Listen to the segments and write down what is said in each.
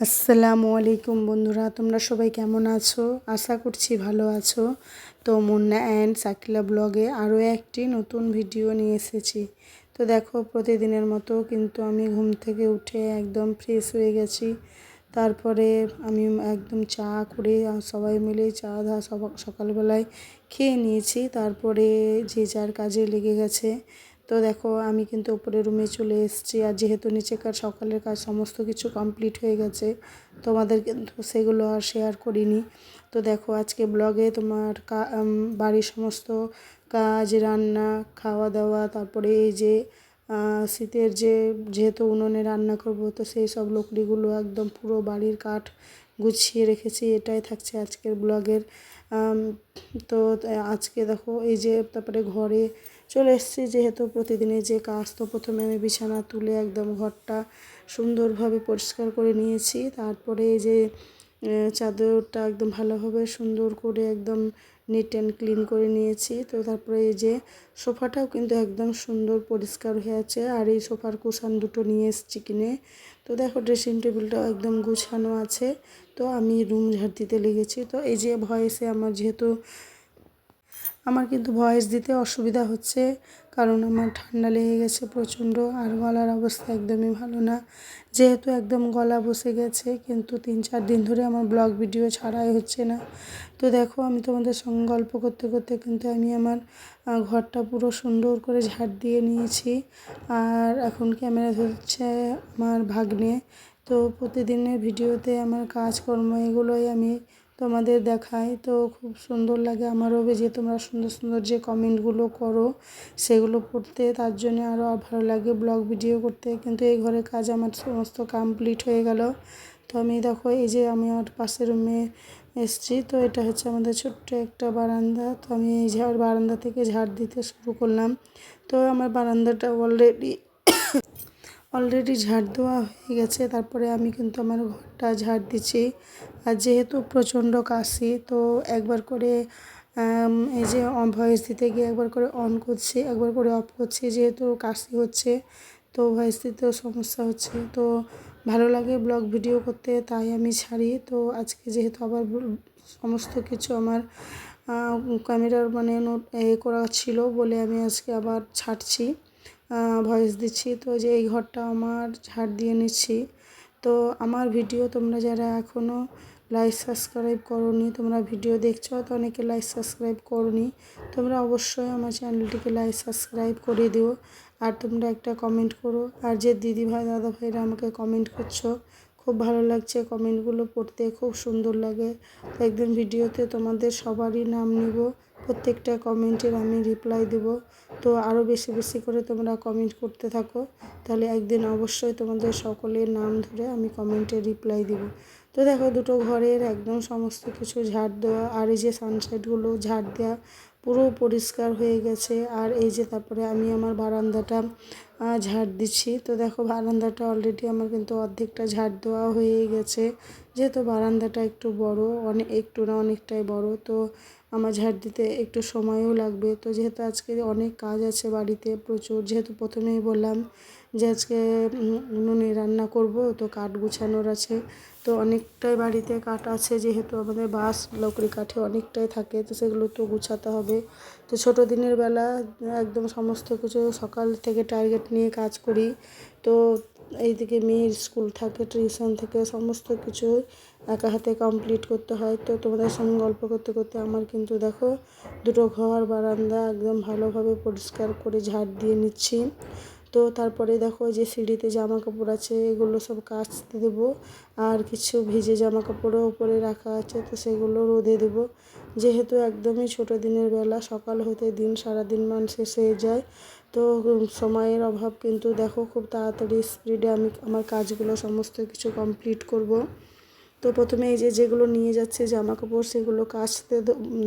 আসসালামু আলাইকুম বন্ধুরা, তোমরা সবাই কেমন আছো? আশা করছি ভালো আছো। তো মুন্না অ্যান্ড সাকিলা ব্লগে আরও একটি নতুন ভিডিও নিয়ে এসেছি। তো দেখো, প্রতিদিনের মতো কিন্তু আমি ঘুম থেকে উঠে একদম ফ্রেশ হয়ে গেছি। তারপরে আমি একদম চা করে সবাই মিলে চা ধা সকালবেলায় খেয়ে নিয়েছি। তারপরে যে যার কাজে লেগে গেছে তো দেখো, আমি কিন্তু উপরের রুমে চলে এসেছি। আর যেহেতু নিচেকার সকালের কাজ সমস্ত কিছু কমপ্লিট হয়ে গেছে, তোমাদের কিন্তু সেগুলো আর শেয়ার করিনি। তো দেখো, আজকে ব্লগে তোমার বাড়ির সমস্ত কাজ, রান্না খাওয়া দাওয়া তারপরে এই যে শীতের যে, যেহেতু উনুনে রান্না করব, তো সেই সব লকড়িগুলো একদম পুরো বাড়ির কাঠ গুছিয়ে রেখেছি, এটাই থাকছে আজকের ব্লগের তো আজকে দেখো, এই যে তারপরে ঘরে চলে এসেছি, যেহেতু প্রতিদিনের যে কাজ, তো প্রথমে আমি বিছানা তুলে একদম ঘরটা সুন্দরভাবে পরিষ্কার করে নিয়েছি। তারপরে এই যে চাদরটা একদম ভালোভাবে সুন্দর করে একদম নিট অ্যান্ড ক্লিন করে নিয়েছি। তো তারপরে এই যে, সোফাটাও কিন্তু একদম সুন্দর পরিষ্কার হয়ে আছে। আর এই সোফার কুশান দুটো নিয়ে এসেছি কিনে। তো দেখো ড্রেসিং টেবিলটাও একদম গুছানো আছে। তো আমি রুম ঝাড় দিতে লেগেছি। তো এই যে, ভয়েসে আমার যেহেতু আমার কিন্তু ভয়েস দিতে অসুবিধা হচ্ছে, কারণ আমার ঠান্ডা লেগে গেছে প্রচণ্ড আর গলার অবস্থা একদমই ভালো না। যেহেতু একদম গলা বসে গেছে, কিন্তু তিন চার দিন ধরে আমার ব্লগ ভিডিও ছাড়াই হচ্ছে না। তো দেখো, আমি তোমাদের সঙ্গে গল্প করতে করতে কিন্তু আমি আমার ঘরটা পুরো সুন্দর করে ঝাড় দিয়ে নিয়েছি। আর এখন ক্যামেরা ধরছে আমার ভাগ্নে। তো প্রতিদিনের ভিডিওতে আমার কাজকর্ম এগুলোই আমি তোমাদের দেখাই তো খুব সুন্দর লাগে আমারও যে তোমরা সুন্দর সুন্দর যে কমেন্টগুলো করো, সেগুলো পড়তে। তার জন্য আরও ভালো লাগে ব্লগ ভিডিও করতে। কিন্তু এই ঘরের কাজ আমার সমস্ত কমপ্লিট হয়ে গেল। তো আমি দেখো, এই যে আমি আমার পাশের রুমে এসছি। তো এটা হচ্ছে আমাদের ছোট্ট একটা বারান্দা। তো আমি এই ঝাড় বারান্দা থেকে ঝাড় দিতে শুরু করলাম। তো আমার বারান্দাটা অলরেডি অলরেডি ঝাড় দেওয়া হয়ে গেছে। তারপরে আমি কিন্তু আমার ঘরটা ঝাড় দিচ্ছি। আর যেহেতু প্রচণ্ড কাশি, তো একবার করে এই যে ভয়েস দিতে গিয়ে একবার করে অন করছি, একবার করে অফ করছি, যেহেতু কাশি হচ্ছে, তো ভয়েস দিতেও সমস্যা হচ্ছে। তো ভালো লাগে ব্লগ ভিডিও করতে, তাই আমি ছাড়ি। তো আজকে যেহেতু আবার সমস্ত কিছু আমার ক্যামেরার মানে নোট এ করা ছিল বলে আমি আজকে আবার ছাড়ছি। ভয়েস দিচ্ছি। তো যে এই ঘরটা আমার ঝাড় দিয়ে নিচ্ছি। তো আমার ভিডিও তোমরা যারা এখনও লাইক সাবস্ক্রাইব করনি, তোমরা ভিডিও দেখছ, তো অনেকে লাইক সাবস্ক্রাইব করনি, তোমরা অবশ্যই আমার চ্যানেলটিকে লাইক সাবস্ক্রাইব করে দিও। আর তোমরা একটা কমেন্ট করো। আর যে দিদি ভাই, দাদা ভাইরা আমাকে কমেন্ট করছ, খুব ভালো লাগছে কমেন্টগুলো পড়তে, খুব সুন্দর লাগে। একদিন ভিডিওতে তোমাদের সবারই নাম নিব। প্রত্যেকটা কমেন্টের আমি রিপ্লাই দেব। তো আরও বেশি বেশি করে তোমরা কমেন্ট করতে থাকো। তাহলে একদিন অবশ্যই তোমাদের সকলের নাম ধরে আমি কমেন্টে রিপ্লাই দিব। তো দেখো দুটো ঘরের একদম সমস্ত কিছু ঝাড় দেওয়া, আর এই যে সানসাইডগুলো ঝাড় দেওয়া পুরো পরিষ্কার হয়ে গেছে। আর এই যে তারপরে আমি আমার বারান্দাটা ঝাড় দিচ্ছি। তো দেখো, বারান্দাটা অলরেডি আমার কিন্তু অর্ধেকটা ঝাড় দেওয়া হয়ে গেছে। যেহেতু বারান্দাটা একটু বড় অনেক একটু না, অনেকটাই বড়, তো আমার ঝাড় দিতে একটু সময়ও লাগবে। তো যেহেতু আজকে অনেক কাজ আছে বাড়িতে, প্রচুর, যেহেতু প্রথমেই বললাম যে আজকে উনুনে রান্না করব, তো কাঠ গুছানোর আছে। তো অনেকটাই বাড়িতে কাঠ আছে, যেহেতু আমাদের বাঁশ লকড়ি কাঠে অনেকটাই থাকে, তো সেগুলো তো গুছাতে হবে। তো ছোটো দিনের বেলা একদম সমস্ত কিছু সকাল থেকে টার্গেট নিয়ে কাজ করি। তো এইদিকে মেয়ের স্কুল থাকে, টিউশন থেকে সমস্ত কিছু একা হাতে কমপ্লিট করতে হয়। তো তোমাদের সঙ্গে গল্প করতে করতে আমার কিন্তু দেখো, দুটো ঘর, বারান্দা একদম ভালোভাবে পরিষ্কার করে ঝাড় দিয়ে নিচ্ছি। তো তারপরে দেখো যে সিঁড়িতে জামা কাপড় আছে, এগুলো সব কাচতে দেবো। আর কিছু ভিজে জামা কাপড়ও উপরে রাখা আছে, তো সেগুলো রোদে দেবো। যেহেতু একদমই ছোটো দিনের বেলা, সকাল হতে দিন, সারাদিন মান শেষ হয়ে যায়। তো সময়ের অভাব, কিন্তু দেখো খুব তাড়াতাড়ি স্পিডে আমি আমার কাজগুলো, সমস্ত কিছু কমপ্লিট করব। তো প্রথমে এই যে যেগুলো নিয়ে যাচ্ছে জামা কাপড় সেগুলো কাচতে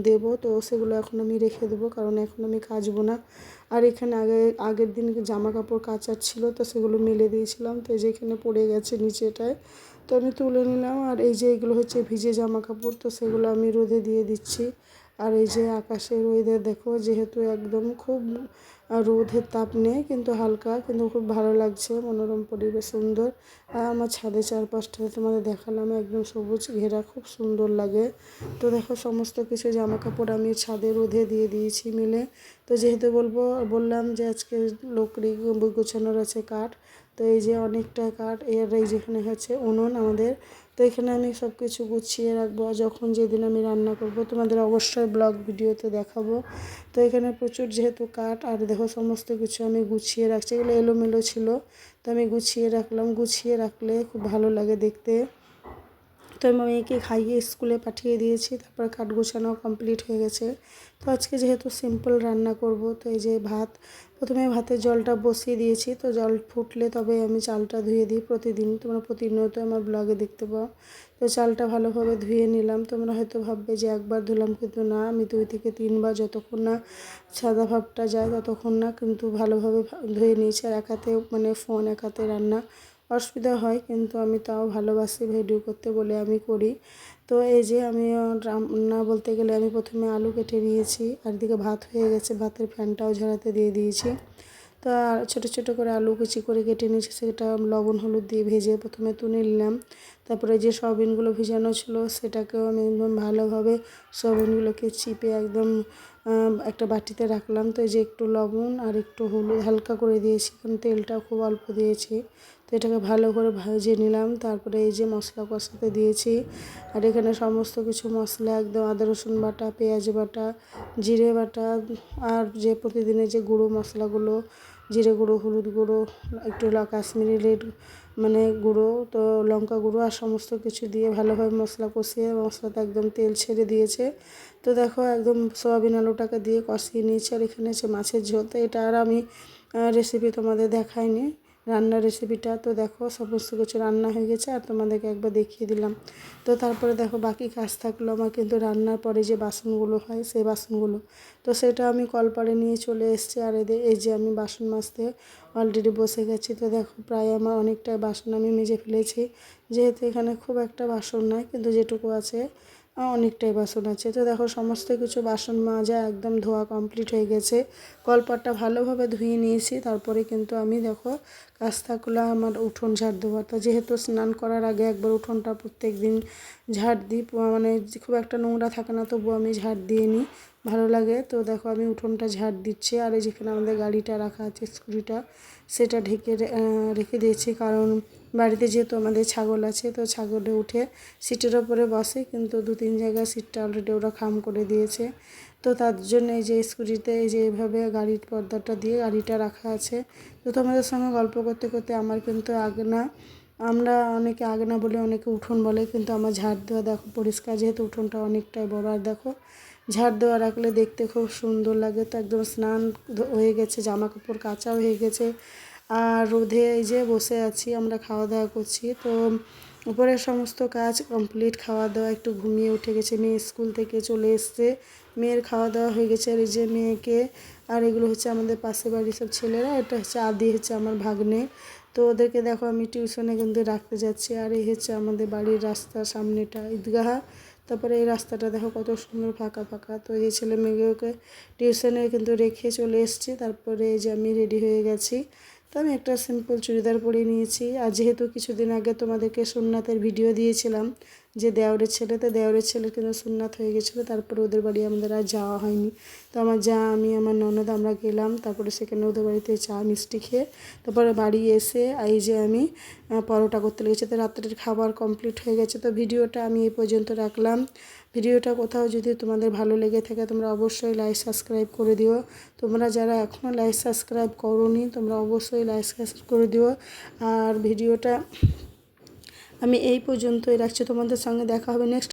দেবো। তো সেগুলো এখন আমি রেখে দেবো, কারণ এখন আমি কাচবো না। আর এখানে আগে, আগের দিন জামা কাপড় কাচার ছিল, তো সেগুলো মেলে দিয়েছিলাম। তো যেখানে পড়ে গেছে নিচেটায়। তো আমি তুলে নিলাম, আর এই যে এগুলো হচ্ছে ভিজে জামা কাপড় তো সেগুলো আমি রোদে দিয়ে দিচ্ছি। আর এই যে আকাশের ওয়েদার দেখো, যেহেতু একদম খুব রোদের তাপ নেই, কিন্তু হালকা, কিন্তু খুব ভালো লাগছে, মনোরম পরিবেশ, সুন্দর। আর আমার ছাদে চারপাশটা তোমাদের দেখালাম, একদম সবুজ ঘেরা, খুব সুন্দর লাগে। তো দেখো, সমস্ত কিছু জামা কাপড় আমি ছাদে রোদে দিয়ে দিয়েছি মিলে। তো যেহেতু বলব, বললাম যে আজকে লোকড়ি গোছানোর আছে কাঠ তো এই যে অনেকটা কাঠ এর এই যেখানে হচ্ছে উনুন আমাদের, তো এখানে আমি সব কিছু গুছিয়ে রাখব। যখন যেদিন আমি রান্না করব, তোমাদের অবশ্যই ব্লগ ভিডিওতে দেখাবো। তো এখানে প্রচুর যেহেতু কাঠ আর দেখো সমস্ত কিছু আমি গুছিয়ে রাখছি। এগুলো এলোমেলো ছিল, তো আমি গুছিয়ে রাখলাম। গুছিয়ে রাখলে খুব ভালো লাগে দেখতে। তো আমি মেয়েকে খাইয়ে স্কুলে পাঠিয়ে দিয়েছি, তারপর কাঠ গোছানো কমপ্লিট হয়ে গেছে। তো আজকে যেহেতু সিম্পল রান্না করব, তো এই যে ভাত, প্রথমে ভাতের জলটা বসিয়ে দিয়েছি, তো জল ফুটলে তবে আমি চালটা ধুয়ে দিই প্রতিদিন। তোমরা প্রতিনিয়ত আমার ব্লগে দেখতে পাও। তো চালটা ভালোভাবে ধুয়ে নিলাম। তোমরা হয়তো ভাববে যে একবার ধুলাম কিন্তু না, আমি দুই থেকে তিনবার যতক্ষণ না সাদা ভাবটা যায় ততক্ষণ না, কিন্তু ভালোভাবে ধুয়ে নিয়েছি। আর এক হাতে মানে ফোন এক হাতে রান্না অসুবিধা হয়, কিন্তু আমি তাও ভালোবাসি ভিডিও করতে বলে আমি করি। তো এই যে আমি রান্না বলতে গেলে আমি প্রথমে আলু কেটে নিয়েছি, আর দিকে ভাত হয়ে গেছে, ভাতের ফ্যানটাও ঝরাতে দিয়ে দিয়েছি। তো ছোটো ছোটো করে আলু কুচি করে কেটে নিয়েছি, সেটা লবণ, হলুদ দিয়ে ভেজে প্রথমে তুলে নিলাম। তারপরে যে সয়াবিনগুলো ভেজানো ছিল, সেটাকেও আমি একদম ভালোভাবে সয়াবিনগুলোকে চিপে একদম একটা বাটিতে রাখলাম তো এই যে একটু লবণ আর একটু হলুদ, হালকা করে দিয়েছি কারণ তেলটাও খুব অল্প দিয়েছি। তো এটাকে ভালো করে ভেজে নিলাম, তারপরে এই যে মশলা কষাতে দিয়েছি। আর এখানে সমস্ত কিছু মশলা, একদম আদা, রসুন বাটা, পেঁয়াজ বাটা, জিরে বাটা আর যে প্রতিদিনের যে গুঁড়ো মশলাগুলো, জিরে গুঁড়ো, হলুদ গুঁড়ো, একটু কাশ্মীরি রেড মানে গুঁড়ো, তো লঙ্কা গুঁড়ো আর সমস্ত কিছু দিয়ে ভালোভাবে মশলা কষিয়ে মশলাটা একদম তেল ছেড়ে দিয়েছে। তো দেখো একদম সোয়াবিন আলুটাকে দিয়ে কষিয়ে নিয়েছে আর এখানে আছে মাছের ঝোল। তো এটা আর আমি রেসিপি তোমাদের দেখাইনি। রান্নার রেসিপিটা তো দেখো, সমস্ত কিছু রান্না হয়ে গেছে আর তোমাদেরকে একবার দেখিয়ে দিলাম। তো তারপরে দেখো, বাকি কাজ থাকল আমার কিন্তু রান্নার পরে যে বাসনগুলো হয়, সেই বাসনগুলো। তো সেটা আমি কলপাড়ে নিয়ে চলে এসেছি আর এদের এই যে আমি বাসন মাজতে অলরেডি বসে গেছি। তো দেখো, প্রায় আমার অনেকটা বাসন আমি মেজে ফেলেছি। যেহেতু এখানে খুব একটা বাসন নয় কিন্তু যেটুকু আছে অনেকটাই বাসন আছে। তো দেখো, সমস্ত কিছু বাসন মাজা একদম ধোয়া কমপ্লিট হয়ে গেছে। কলপাটটা ভালোভাবে ধুয়ে নিয়েছি। তারপরে কিন্তু আমি দেখো কাজ থাকল আমার উঠোন ঝাড় দেওয়া তো যেহেতু স্নান করার আগে একবার উঠোনটা প্রত্যেক দিন ঝাড় দিই মানে খুব একটা নোংরা থাকে না, তবুও আমি ঝাড় দিয়ে নিই। ভালো লাগে। তো দেখো, আমি উঠোনটা ঝাড় দিচ্ছি। আর এই যেখানে আমাদের গাড়িটা রাখা আছে, স্কুটিটা, সেটা ঢেকে রেখে দিয়েছি। কারণ বাড়িতে যেহেতু আমাদের ছাগল আছে, তো ছাগলে উঠে সিটের ওপরে বসে, কিন্তু দু তিন জায়গায় সিটটা অলরেডি ওরা খাম করে দিয়েছে। তো তার জন্য এই যে স্কুটিতে এই যে এইভাবে গাড়ির পর্দাটা দিয়ে গাড়িটা রাখা আছে। তো তোমাদের সঙ্গে গল্প করতে করতে আমার কিন্তু আগনা, আমরা অনেকে আগনা বলে অনেকে উঠোন বলে, কিন্তু আমার ঝাড় দেওয়া দেখো পরিষ্কার, যেহেতু উঠোনটা অনেকটাই বড়, আর দেখো ঝাড় দেওয়া রাখলে দেখতে খুব সুন্দর লাগে। তো একদম স্নান হয়ে গেছে, জামা কাপড় কাঁচা হয়ে গেছে। আর রোদে এই যে বসে আছি, আমরা খাওয়া দাওয়া করছি। তো উপরের সমস্ত কাজ কমপ্লিট খাওয়া দাওয়া একটু ঘুমিয়ে উঠে গেছে। মেয়ে স্কুল থেকে চলে এসছে। মেয়ের খাওয়া দাওয়া হয়ে গেছে আর এই যে মেয়েকে। আর এগুলো হচ্ছে আমাদের পাশে বাড়ির সব ছেলেরা। এটা হচ্ছে আদি, হচ্ছে আমার ভাগ্নে। তো ওদেরকে দেখো আমি টিউশনে কিন্তু রাখতে যাচ্ছি। আর এই হচ্ছে আমাদের বাড়ির রাস্তা, সামনেটা ঈদগাহা। তারপরে এই রাস্তাটা দেখো কত সুন্দর ফাঁকা ফাঁকা। তো এই ছেলে মেয়েকে টিউশনে কিন্তু রেখে চলে এসছি। তারপরে এই যে আমি রেডি হয়ে গেছি। তো আমি একটা সিম্পল চুড়িদার পরিয়ে নিয়েছি। আর যেহেতু কিছুদিন আগে তোমাদেরকে সোমনাথের ভিডিও দিয়েছিলাম যে দেওরের ছেলে, তো দেওরের ছেলে কিন্তু সুন্নাত হয়ে গেছিল, তারপরে ওদের বাড়ি আমাদের আর যাওয়া হয়নি। তো আমার যা, আমি আমার ননদ, আমরা গেলাম, তারপরে সেখানে ওদের বাড়িতে চা, মিষ্টি খেয়ে তারপরে বাড়ি এসে এই যে আমি পরোটা করতে লেগেছি। তো রাত্রের খাবার কমপ্লিট হয়ে গেছে। তো ভিডিওটা আমি এই পর্যন্ত রাখলাম। ভিডিওটা কোথাও যদি তোমাদের ভালো লেগে থাকে, তোমরা অবশ্যই লাইক সাবস্ক্রাইব করে দিও। তোমরা যারা এখনও লাইক সাবস্ক্রাইব করোনি, তোমরা অবশ্যই লাইক সাবস্ক্রাইব করে দিও। আর ভিডিওটা আমি এই পর্যন্তই রাখছি তোমাদের সঙ্গে দেখা হবে নেক্সট